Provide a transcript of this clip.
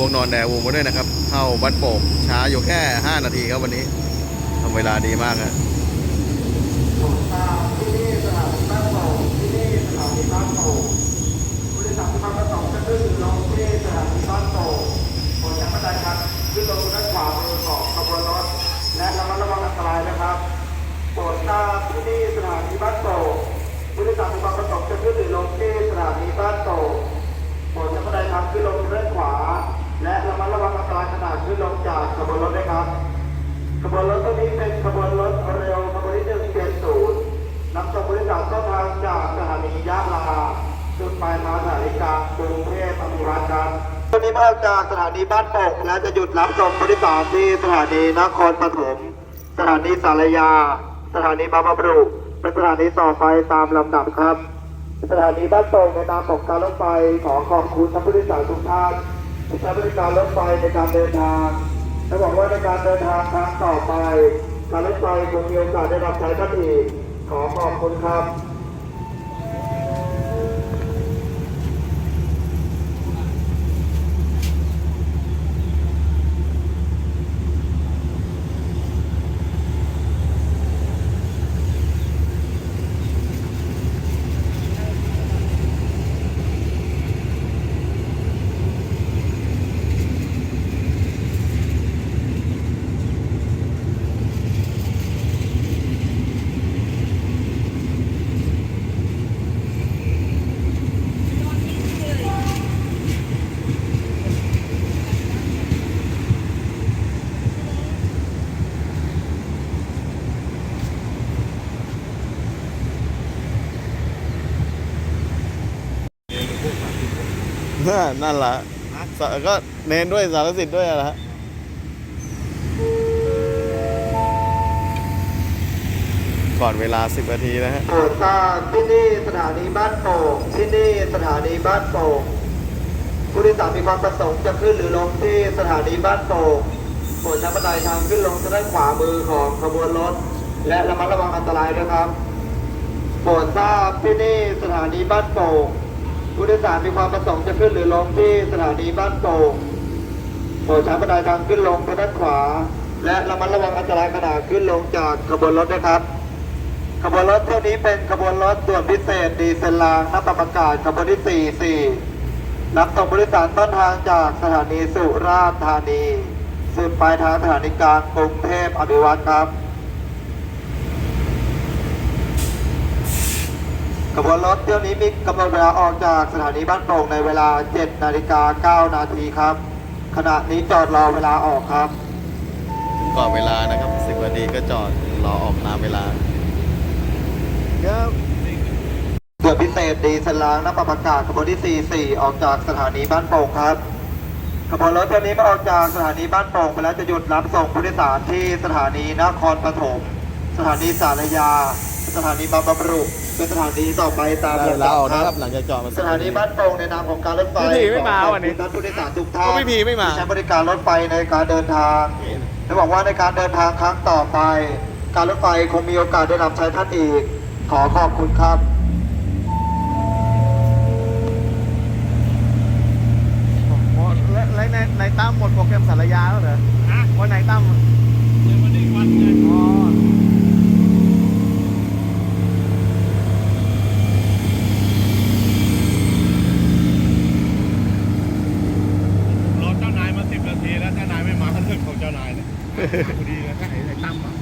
วงนอนแดวูมาด้วยนะครับ เข้าบ้านโป่งช้าอยู่แค่ 5 นาทีครับวันนี้ทำเวลาดีมากฮะที่นี่สถานีบ้านโป่งที่นี่สถานีบ้านโป่งผู้โดยสารที่มาประสงค์จะขึ้นลงที่สถานีบ้านโป่งโปรดใช้บันไดครับขึ้นลงด้านขวามือของขบวนรถและระมัดระวังอันตรายนะครับโปรดทราบที่นี่สถานีบ้านโป่งผู้โดยสารที่มาประสงค์จะขึ้นหรือลงที่สถานี ขบวนรถตัวนี้เป็นขบวนรถเร็วขบวนที่หนึ่งเจ็ดศูนย์นำส่งผู้โดยสารต้นทางจากสถานียะลาจุดปลายทางสถานีกลางกรุงเทพอภิวัตครับตัวนี้มาจากสถานีบ้านโป่งและจะหยุดรับส่งผู้โดยสารที่สถานีนครปฐมสถานีสารยา สถานีบางปะบรุเป็นสถานีต่อไปตามลำดับครับ สถานีบ้านโป่งในนามของการรถไฟขอขอบคุณท่านผู้โดยสารทุกท่านที่ใช้บริการรถไฟในการเดินทาง และหวังว่าในการเดินทางครั้งต่อไปการรถไฟคงมีโอกาสได้รับใช้ท่านอีกขอขอบคุณครับ นั่นแหละสก็เน้นด้วยสารสิทธิ์ด้วยนะฮะก่อนเวลา 10 นาทีนะฮะโปรดทราบที่นี่สถานีบ้านโป่งที่นี่สถานีบ้านโป่งผู้โดยสารมีความประสงค์จะขึ้นหรือลงที่สถานีบ้านโป่งโปรดใช้บันไดทางขึ้นลงทางด้านขวามือของขบวนรถ และระมัดระวังอันตรายด้วยครับโปรดทราบที่นี่สถานีบ้านโป่ง ผู้โดยสารมีความประสงค์จะขึ้นหรือลงที่สถานีบ้านโป่งโปรดใช้บันไดทางขึ้นลงทางด้านขวา และระมัดระวังอันตรายขณะขึ้นลงจากขบวนรถด้วยครับขบวนรถเที่ยวนี้เป็นขบวนรถด่วนพิเศษดีเซลรางนับประกาศขบวนที่ 44รับส่งบริษัทต้นทางจากสถานีสุราษฎร์ธานีสุดปลายทางสถานีกลางกรุงเทพอภิวัตครับ ขบวนรถเที่ยวนี้มีกำหนดเวลาออกจากสถานีบ้านโป่งในเวลา 7 นาฬิกา 9 นาทีครับ ขณะนี้จอดรอเวลาออกครับก่อนเวลานะครับ10นาทีก็จอดรอออกตามเวลาครับเดือนพิเศษดีเซลลางน้ำประกาศขบวนที่ 44 ออกจากสถานีบ้านโป่งครับขบวนรถตัวนี้มาออกจากสถานีบ้านโป่งไปแล้วจะหยุดรับส่งผู้โดยสารที่สถานีนครปฐม สถานีสารยา สถานีบางปะบรุ เป็นสถานีต่อไปตามได้เวลำลาดับออกคนะครัรับบหลังจากจอดมาสถานีบ้านโป่งในนามของการรถไฟพี่ผีไม่มาขอขอบวันนี้คุณท่านผู้โดยสารทุกท่านก็พี่ผีไม่มาที่ใช้บริการรถไฟในการเดินทางและหวังว่าในการเดินทางครั้งต่อไป การรถไฟคงมีโอกาสได้รับใช้ท่านอีก ขอขอบคุณครับและและในในตั้มหมดโปรแกรมสารยาแล้วเหรอวันไหนตั้มเดี๋ยววันนี้วันเงินอ๋อ บุรีแล้วก็ไหนไหนตั้มเหรอ